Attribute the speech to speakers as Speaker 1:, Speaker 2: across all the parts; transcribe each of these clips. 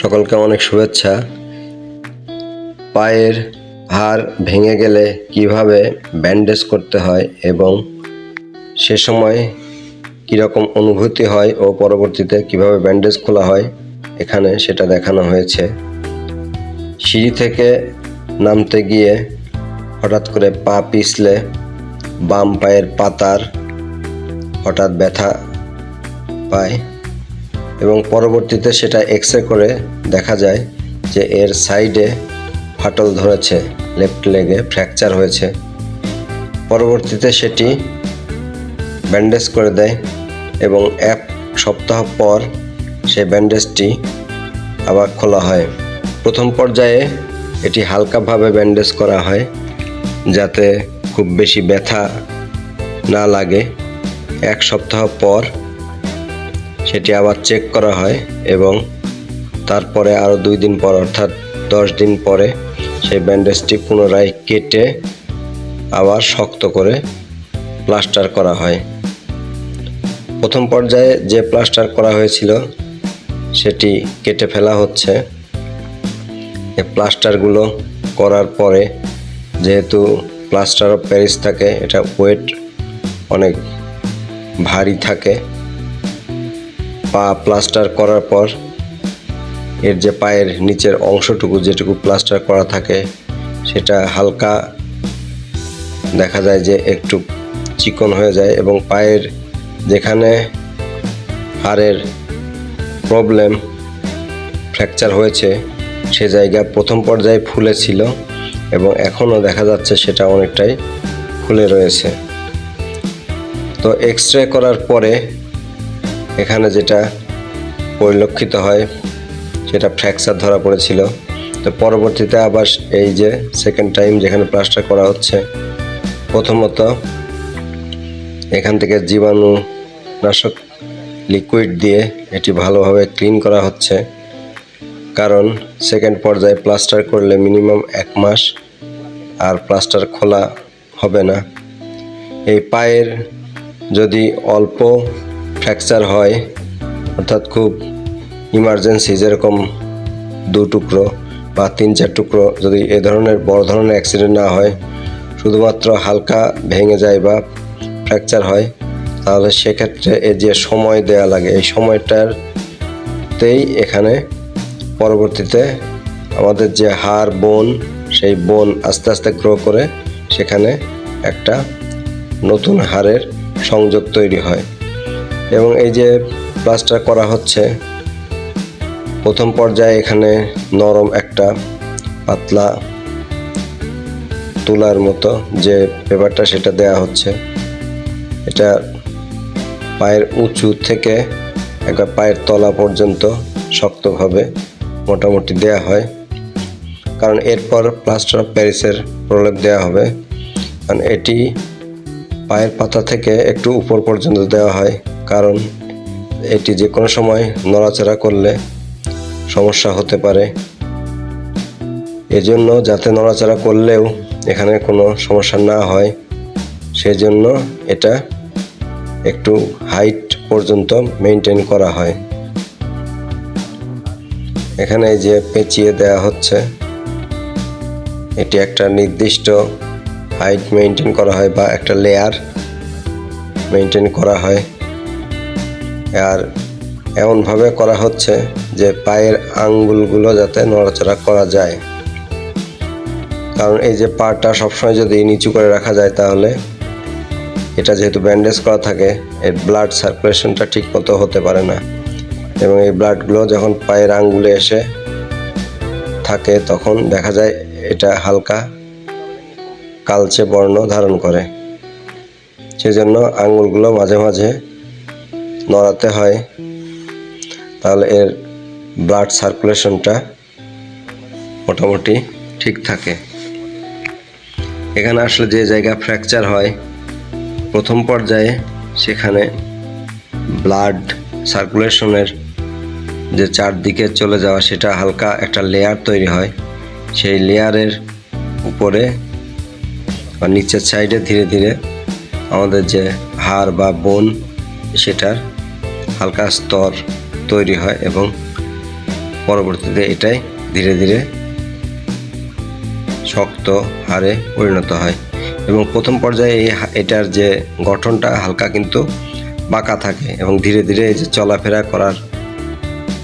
Speaker 1: সকলকে অনেক শুভেচ্ছা। পায়ের হাড় ভেঙে গেলে কীভাবে ব্যান্ডেজ করতে হয় এবং সে সময় কীরকম অনুভূতি হয় ও পরবর্তীতে কীভাবে ব্যান্ডেজ খোলা হয়, এখানে সেটা দেখানো হয়েছে। সিঁড়ি থেকে নামতে গিয়ে হঠাৎ করে পা পিছলে বাম পায়ের পাতার হঠাৎ ব্যথা পায়। এবং পরবর্তীতে সেটা এক্স করে দেখা যায় যে এর সাইডে ফাটল ধরেছে লেফট লেগে ফ্র্যাকচার হয়েছে। পরবর্তীতে সেটি ব্যান্ডেজ করে দেয় এবং এক সপ্তাহ পর সেই ব্যান্ডেজটি আবার খোলা হয়। প্রথম পর্যায়ে এটি হালকাভাবে ব্যান্ডেজ করা হয় যাতে খুব বেশি ব্যথা না লাগে। এক সপ্তাহ পর সেটি আবার চেক করা হয় এবং তারপরে আরও দুই দিন পর অর্থাৎ দশ দিন পরে সেই ব্যান্ডেজটি পুনরায় কেটে আবার শক্ত করে প্লাস্টার করা হয়। প্রথম পর্যায়ে যে প্লাস্টার করা হয়েছিল, সেটি কেটে ফেলা হচ্ছে। এই প্লাস্টারগুলো করার পরে যেহেতু প্লাস্টার অফ প্যারিস থাকে, এটা ওয়েট অনেক ভারী থাকে। পা প্লাস্টার করার পর, এর যে পায়ের নিচের অংশটুকু যেটুকু প্লাস্টার করা থাকে, সেটা হালকা দেখা যায় যে একটু চিকন হয়ে যায় এবং পায়ের যেখানে হাড়ের প্রবলেম, ফ্র্যাকচার হয়েছে, সে জায়গা প্রথম পর্যায়ে ফুলে ছিল এবং এখনও দেখা যাচ্ছে সেটা অনেকটাই ফুলে রয়েছে। তো এক্স রে করার পরে এখানে যেটা পরিলক্ষিত হয়, সেটা ফ্র্যাকচার ধরা পড়েছিল। তো পরবর্তীতে আবার এই যে সেকেন্ড টাইম যেখানে প্লাস্টার করা হচ্ছে, প্রথমত এখান থেকে জীবাণু নাশক লিকুইড দিয়ে এটি ভালোভাবে ক্লিন করা হচ্ছে। কারণ সেকেন্ড পর্যায়ে প্লাস্টার করলে মিনিমাম এক মাস আর প্লাস্টার খোলা হবে না। এই পায়ের যদি অল্প ফ্র্যাকচার হয়, অর্থাৎ খুব ইমার্জেন্সি যেরকম দু টুকরো বা তিন চার টুকরো যদি এ ধরনের, বড় ধরনের অ্যাক্সিডেন্ট না হয়, শুধুমাত্র হালকা ভেঙে যায় বা ফ্র্যাকচার হয়, তাহলে সেক্ষেত্রে এর যে সময় দেয়া লাগে, এই সময়টাতেই এখানে পরবর্তীতে আমাদের যে হাড়, বোন, সেই বোন আস্তে আস্তে গ্রো করে সেখানে একটা নতুন হাড়ের সংযোগ তৈরি হয়। এবং এই যে প্লাস্টার করা হচ্ছে, প্রথম পর্যায়ে এখানে নরম একটা পাতলা তুলার মতো যে পেপারটা সেটা দেয়া হচ্ছে। এটা পায়ের উঁচু থেকে একবার পায়ের তলা পর্যন্ত শক্তভাবে মোটামুটি দেয়া হয়। কারণ এরপর প্লাস্টার অফ প্যারিসের প্রলেপ দেওয়া হবে। কারণ এটি পায়ের পাতা থেকে একটু উপর পর্যন্ত দেওয়া হয়। কারণ এটি যে কোনো সময় নড়াচড়া করলে সমস্যা হতে পারে। এজন্য যাতে নড়াচড়া করলেও এখানে কোনো সমস্যা না হয়, সেজন্য এটা একটু হাইট পর্যন্ত মেনটেন করা হয়। এখানে যে পেঁচিয়ে দেয়া হচ্ছে, এটি একটা নির্দিষ্ট হাইট মেনটেন করা হয় বা একটা লেয়ার মেনটেন করা হয়। আর এমনভাবে করা হচ্ছে যে পায়ের আঙ্গুলগুলো যাতে নড়াচড়া করা যায়। কারণ এই যে পাটা সবসময় যদি নিচু করে রাখা যায় তাহলে এটা যেহেতু ব্যান্ডেজ করা থাকে, এর ব্লাড সার্কুলেশনটা ঠিক মতো হতে পারে না। এবং এই ব্লাডগুলো যখন পায়ের আঙ্গুলে এসে থাকে, তখন দেখা যায় এটা হালকা কালচে বর্ণ ধারণ করে। সেজন্য আঙ্গুলগুলো মাঝে মাঝে নড়াতে হয়, তাহলে এর ব্লাড সার্কুলেশনটা মোটামুটি ঠিক থাকে। এখানে আসলে যে জায়গা ফ্র্যাকচার হয়, প্রথম পর্যায়ে সেখানে ব্লাড সার্কুলেশনের যে চারদিকে চলে যাওয়া, সেটা হালকা একটা লেয়ার তৈরি হয়। সেই লেয়ারের উপরে বা নিচের সাইডে ধীরে ধীরে আমাদের যে হাড় বা বোন সেটার হালকা স্তর তৈরি হয় এবং পরবর্তীতে এটাই ধীরে ধীরে শক্ত হারে পরিণত হয়। এবং প্রথম পর্যায়ে এই এটার যে গঠনটা হালকা কিন্তু বাঁকা থাকে এবং ধীরে ধীরে এই যে চলাফেরা করার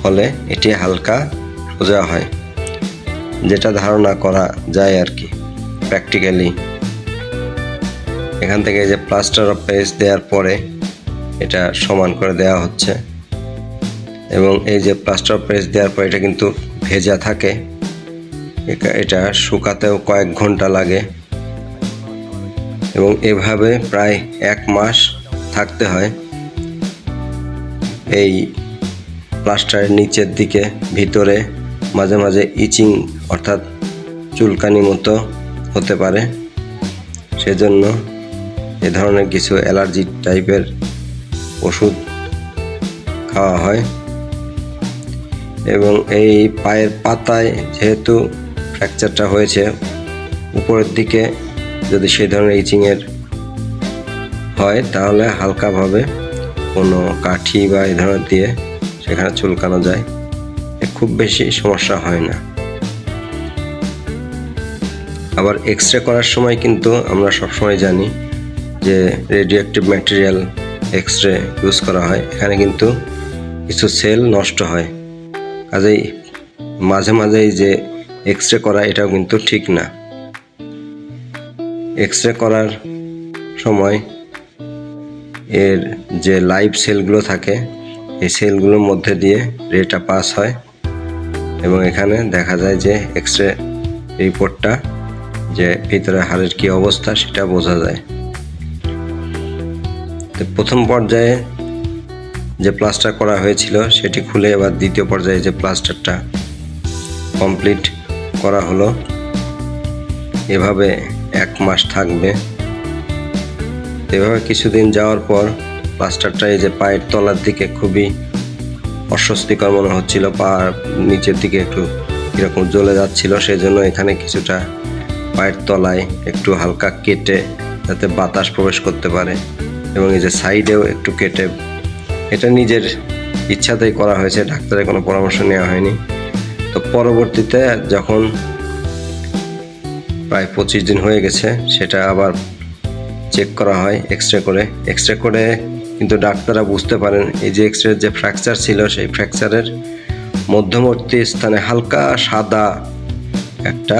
Speaker 1: ফলে এটি হালকা সোজা হয়, যেটা ধারণা করা যায় আর কি প্র্যাকটিক্যালি এখান থেকে যে প্লাস্টার অফ প্যারিস দেওয়ার পরে এটা সমান করে দেওয়া হচ্ছে। এবং এই যে প্লাস্টার অফ প্যারিস দেওয়ার পর এটা কিন্তু ভেজা থাকে। এটা শুকাতেও কয়েক ঘণ্টা লাগে। এবং এভাবে প্রায় এক মাস থাকতে হয় এই প্লাস্টারের নিচের দিকে। ভিতরে মাঝে মাঝে ইচিং অর্থাৎ চুলকানি মতো হতে পারে। সেজন্য এ ধরনের কিছু অ্যালার্জি টাইপের ওষুধ খাওয়া হয়। এবং এই পায়ের পাতায় যেহেতু ফ্র্যাকচারটা হয়েছে, উপরের দিকে যদি সেই ধরনের ইচিংয়ের হয়, তাহলে হালকাভাবে কোনো কাঠি বা এই ধরনের দিয়ে সেখানে চুলকানো যায়। খুব বেশি সমস্যা হয় না। আবার এক্স রে করার সময় কিন্তু আমরা সবসময় জানি যে radioactive material x ray use করা হয়। এখানে কিন্তু কিছু সেল নষ্ট হয়। কাজেই মাঝে মাঝেই যে এক্স রে করা, এটাও কিন্তু ঠিক না। এক্স রে করার সময় এর যে লাইভ সেলগুলো থাকে, এই সেলগুলোর মধ্যে দিয়ে রেটা পাস হয় এবং এখানে দেখা যায় যে এক্স রে রিপোর্টটা যে ভিতরে হাড়ের কী অবস্থা, সেটা বোঝা যায়। তো প্রথম পর্যায়ে যে প্লাস্টার করা হয়েছিল, সেটি খুলে এবার দ্বিতীয় পর্যায়ে যে প্লাস্টারটা কমপ্লিট করা হলো, এভাবে এক মাস থাকবে। এভাবে কিছুদিন যাওয়ার পর প্লাস্টারটা এই যে পায়ের তলার দিকে খুবই অস্বস্তিকর মনে হচ্ছিল, পা নিচের দিকে একটু এরকম জ্বলে যাচ্ছিল সেই জন্য এখানে কিছুটা পায়ের তলায় একটু হালকা কেটে যাতে বাতাস প্রবেশ করতে পারে। এবং এই যে সাইডেও একটু কেটে, এটা নিজের ইচ্ছাতেই করা হয়েছে, ডাক্তারের কোনো পরামর্শ নেওয়া হয়নি। তো পরবর্তীতে যখন প্রায় পঁচিশ দিন হয়ে গেছে, সেটা আবার চেক করা হয় এক্স রে করে। এক্স রে করে কিন্তু ডাক্তাররা বুঝতে পারেন, এই যে এক্স রে যে ফ্র্যাকচার ছিল, সেই ফ্র্যাকচারের মধ্যবর্তী স্থানে হালকা সাদা একটা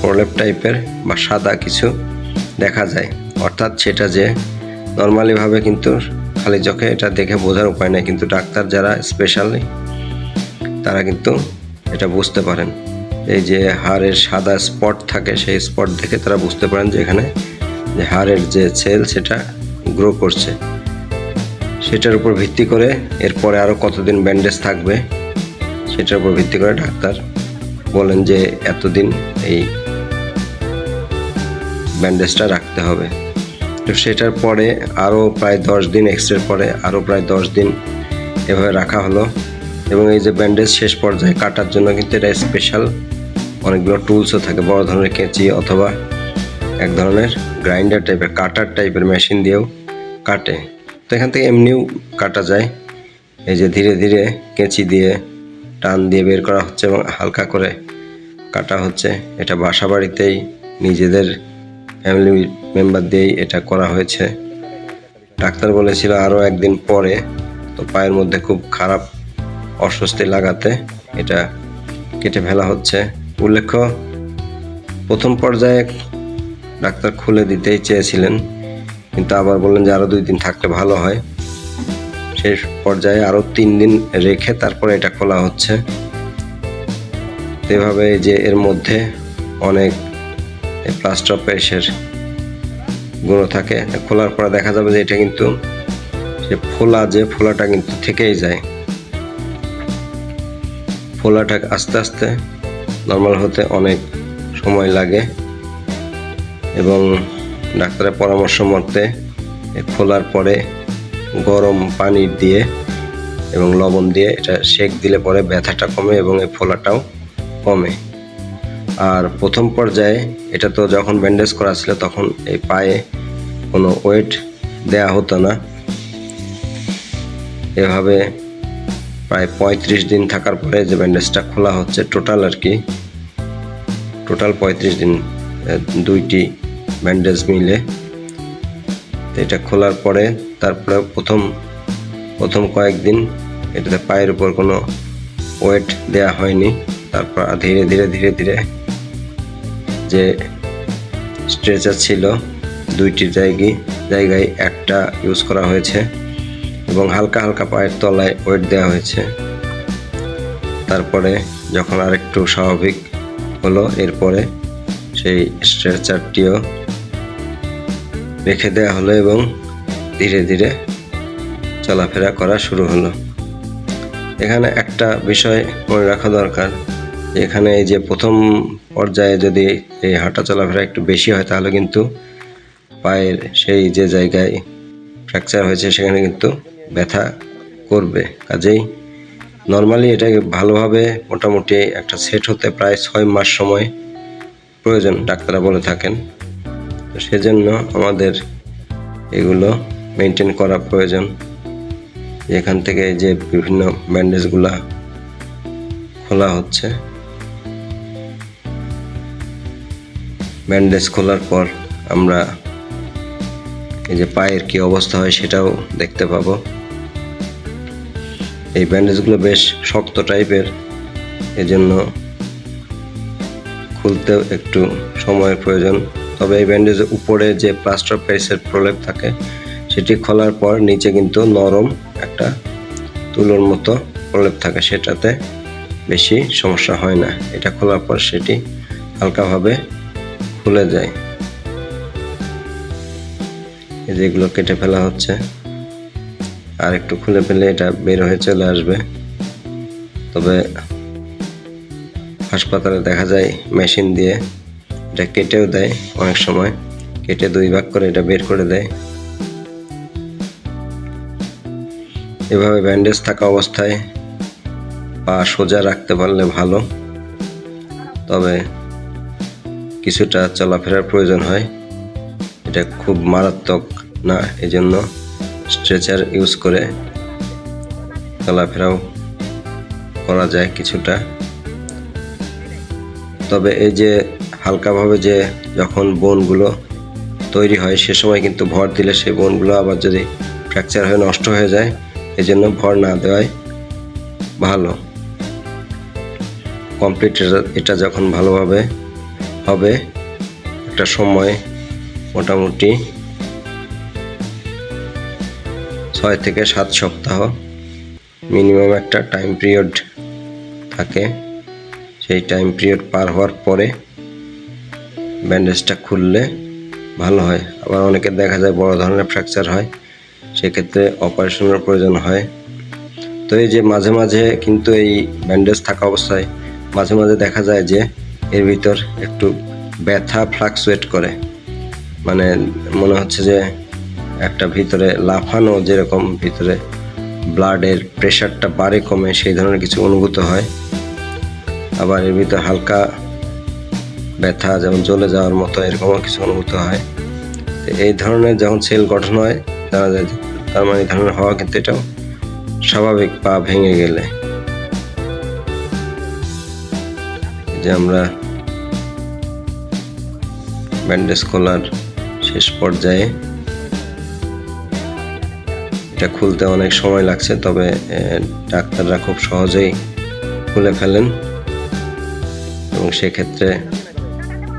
Speaker 1: প্রলেপ টাইপের বা সাদা কিছু দেখা যায়। অর্থাৎ সেটা যে নর্মালিভাবে কিন্তু খালি চোখে এটা দেখে বোঝার উপায় নাই, কিন্তু ডাক্তার যারা স্পেশালি তারা কিন্তু এটা বুঝতে পারেন। এই যে হাড়ের সাদা স্পট থাকে, সেই স্পট দেখে তারা বুঝতে পারেন যে এখানে যে হাড়ের যে সেল সেটা গ্রো করছে। সেটার উপর ভিত্তি করে এরপরে আরও কতদিন ব্যান্ডেজ থাকবে, সেটার উপর ভিত্তি করে ডাক্তার বলেন যে এতদিন এই ব্যান্ডেজটা রাখতে হবে। তো সেটার পরে আরও প্রায় দশ দিন এক্সরের পরে আরও প্রায় দশ দিন এভাবে রাখা হলো। এবং এই যে ব্যান্ডেজ শেষ পর্যায়ে কাটার জন্য কিন্তু এটা স্পেশাল অনেকগুলো টুলসও থাকে, বড় ধরনের কেঁচি অথবা এক ধরনের গ্রাইন্ডার টাইপের কাটার টাইপের মেশিন দিয়েও কাটে। তো এখান থেকে এমনিও কাটা যায়। এই যে ধীরে ধীরে কেঁচি দিয়ে টান দিয়ে বের করা হচ্ছে এবং হালকা করে কাটা হচ্ছে। এটা বাসা বাড়িতেই নিজেদের ফ্যামিলি মেম্বার দিয়েই এটা করা হয়েছে। ডাক্তার বলেছিল আরও একদিন পরে, তো পায়ের মধ্যে খুব খারাপ অস্বস্তি লাগাতে এটা কেটে ফেলা হচ্ছে। উল্লেখ্য, প্রথম পর্যায়ে ডাক্তার খুলে দিতেই চেয়েছিলেন, কিন্তু আবার বললেন যে আরও দুই দিন থাকলে ভালো হয়। শেষ পর্যায়ে আরও তিন দিন রেখে তারপরে এটা খোলা হচ্ছে। এভাবে যে এর মধ্যে অনেক প্লাস্টার অফ প্যারিসের গুঁড়ো থাকে। খোলার পরে দেখা যাবে যে এটা কিন্তু যে ফোলা যে ফোলাটা কিন্তু থেকেই যায়। ফোলাটা আস্তে আস্তে নর্মাল হতে অনেক সময় লাগে এবং ডাক্তারের পরামর্শ মতে খোলার পরে গরম পানি দিয়ে এবং লবণ দিয়ে এটা সেক দিলে পরে ব্যথাটা কমে এবং এই ফোলাটাও কমে। আর প্রথম পর্যায়ে এটা তো যখন ব্যান্ডেজ করা ছিল তখন এই পায়ে কোনো ওয়েট দেয়া হতো না। এভাবে প্রায় পঁয়ত্রিশ দিন থাকার পরে যে ব্যান্ডেজটা খোলা হচ্ছে টোটাল আর কি টোটাল পঁয়ত্রিশ দিন দুইটি ব্যান্ডেজ মিলে। এটা খোলার পরে তারপরে প্রথম প্রথম কয়েকদিন এটাতে পায়ের উপর কোনো ওয়েট দেয়া হয়নি। তারপর ধীরে ধীরে ধীরে ধীরে যে স্ট্রেচার ছিল, দুইটি জায়গায় জায়গায় একটা ইউজ করা হয়েছে এবং হালকা হালকা পায়ের তলায় ওয়েট দেওয়া হয়েছে। তারপরে যখন আরেকটু স্বাভাবিক হলো, এরপরে সেই স্ট্রেচারটিও রেখে দেওয়া হলো এবং ধীরে ধীরে চলাফেরা করা শুরু হলো। এখানে একটা বিষয় মনে রাখা দরকার। এখানে এই যে প্রথম পর্যায়ে যদি এই হাঁটা চলাফেরা একটু বেশি হয়, তাহলে কিন্তু পায়ের সেই যে জায়গায় ফ্র্যাকচার হয়েছে, সেখানে কিন্তু ব্যথা করবে। কাজেই নর্মালি এটাকে ভালোভাবে মোটামুটি একটা সেট হতে প্রায় ছয় মাস সময় প্রয়োজন, ডাক্তাররা বলে থাকেন। তো সেজন্য আমাদের এগুলো মেনটেন করা প্রয়োজন। এখান থেকে যে বিভিন্ন ব্যান্ডেজগুলা খোলা হচ্ছে। ব্যান্ডেজ খোলার পর আমরা এই যে পায়ের কি অবস্থা হয় সেটাও দেখতে পাবো। এই ব্যান্ডেজগুলো বেশ শক্ত টাইপের, এজন্য খুলতেও একটু সময়ের প্রয়োজন। তবে এই ব্যান্ডেজের উপরে যে প্লাস্টার প্যারিসের প্রলেপ থাকে, সেটি খোলার পর নিচে কিন্তু নরম একটা তুলোর মতো প্রলেপ থাকে, সেটাতে বেশি সমস্যা হয় না। এটা খোলার পর সেটি হালকাভাবে খুলে যায়। এই যেগুলো কেটে ফেলা হচ্ছে। আর একটু খুলে ফেলে এটা বের হয়ে চলে আসবে। তবে হাসপাতালে দেখা যায় মেশিন দিয়ে এটা কেটেও দেয় অনেক সময়। কেটে দুই ভাগ করে এটা বের করে দেয়। এভাবে ব্যান্ডেজ থাকা অবস্থায় পা সোজা রাখতে পারলে ভালো। তবে কিছুটা চলাফেরার প্রয়োজন হয়। এটা খুব মারাত্মক না এই জন্য স্ট্রেচার ইউজ করে চলাফেরাও করা যায় কিছুটা। তবে এই যে হালকাভাবে যে যখন বোনগুলো তৈরি হয়, সে সময় কিন্তু ভর দিলে সেই বোনগুলো আবার যদি ফ্র্যাকচার হয়ে নষ্ট হয়ে যায় এই জন্য ভর না দেওয়াই ভালো। কমপ্লিট এটা যখন ভালোভাবে হবে। একটা সময় মোটামুটি ছয় থেকে সাত সপ্তাহ মিনিমাম একটা টাইম পিরিয়ড থাকে। সেই টাইম পিরিয়ড পার হওয়ার পরে ব্যান্ডেজটা খুললে ভালো হয়। আবার অনেকে দেখা যায় বড় ধরনের ফ্র্যাকচার হয়, সেক্ষেত্রে অপারেশনের প্রয়োজন হয়। তো এই যে মাঝে মাঝে কিন্তু এই ব্যান্ডেজ থাকা অবস্থায় মাঝে মাঝে দেখা যায় যে এর ভিতর একটু ব্যথা ফ্লাকচুয়েট করে। মানে মনে হচ্ছে যে একটা ভিতরে লাফানো, যেরকম ভিতরে ব্লাডের প্রেশারটা বাড়ে, কমে, সেই ধরনের কিছু অনুভূত হয়। আবার এর ভিতর হালকা ব্যথা যেমন জ্বলে যাওয়ার মতো, এরকমও কিছু অনুভূত হয়। এই ধরনের যখন সেল গঠন হয় যায় তার মানে এই ধরনের হওয়া কিন্তু এটাও স্বাভাবিক পা ভেঙে গেলে। যে আমরা ব্যান্ডেজ খোলার শেষ পর্যায়ে এটা খুলতে অনেক সময় লাগছে, তবে ডাক্তাররা খুব সহজেই খুলে ফেলেন। এবং সেক্ষেত্রে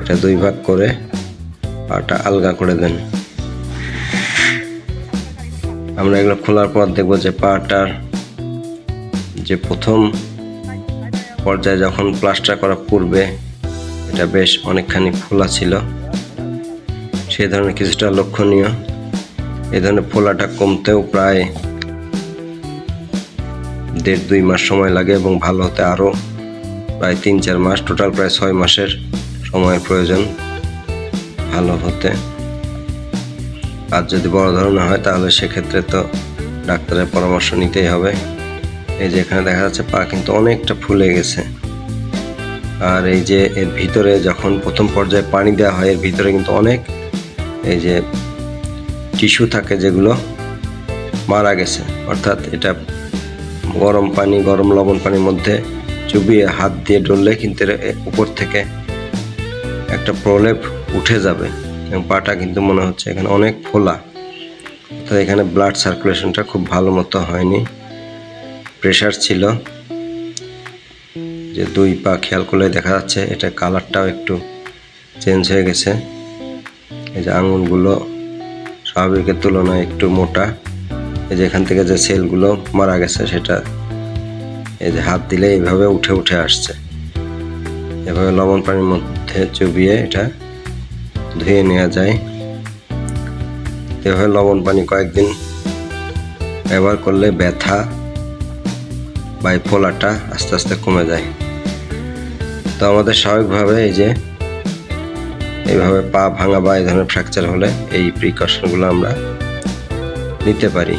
Speaker 1: এটা দুই ভাগ করে পাটা আলগা করে দেন। আমরা এগুলো খোলার পর দেখব যে পাটার যে প্রথম পর্যায়ে যখন প্লাস্টার করা পূর্বে এটা বেশ অনেকখানি ফোলা ছিল। সেই ধরনের কিছুটা লক্ষণীয়। এ ধরনের ফোলাটা কমতেও প্রায় দেড় দুই মাস সময় লাগে এবং ভালো হতে আরও প্রায় তিন চার মাস টোটাল প্রায় ছয় মাসের সময়ের প্রয়োজন ভালো হতে। আর যদি বড় ধরনের হয়, তাহলে সেক্ষেত্রে তো ডাক্তারের পরামর্শ নিতেই হবে। এই যে এখানে দেখা যাচ্ছে পা কিন্তু অনেকটা ফুলে গেছে। আর এই যে এর ভিতরে যখন প্রথম পর্যায়ে পানি দেওয়া হয়, এর ভিতরে কিন্তু অনেক এই যে টিস্যু থাকে যেগুলো মারা গেছে। অর্থাৎ এটা গরম পানি, গরম লবণ পানির মধ্যে চুবিয়ে হাত দিয়ে ডললে কিন্তু উপর থেকে একটা প্রলেপ উঠে যাবে এবং পাটা কিন্তু মনে হচ্ছে এখানে অনেক ফোলা। অর্থাৎ এখানে ব্লাড সার্কুলেশনটা খুব ভালো মতো হয়নি। প্রেশার ছিল। যে দুই পা খেয়াল করলে দেখা যাচ্ছে এটা কালারটাও একটু চেঞ্জ হয়ে গেছে। এই যে আঙুলগুলো স্বাভাবিকের তুলনায় একটু মোটা। এই যে এখান থেকে যে সেলগুলো মারা গেছে সেটা এই যে হাত দিলে এইভাবে উঠে উঠে আসছে। এভাবে লবণ পানির মধ্যে চুবিয়ে এটা ধুয়ে নেওয়া যায়। এভাবে লবণ পানি কয়েকদিন ব্যবহার করলে ব্যথা বা এই আস্তে আস্তে কমে যায়। তো আমাদের স্বাভাবিকভাবে এই যে এইভাবে পা ভাঙা বা এই ধরনের ফ্র্যাকচার হলে এই প্রিকশনগুলো আমরা নিতে পারি।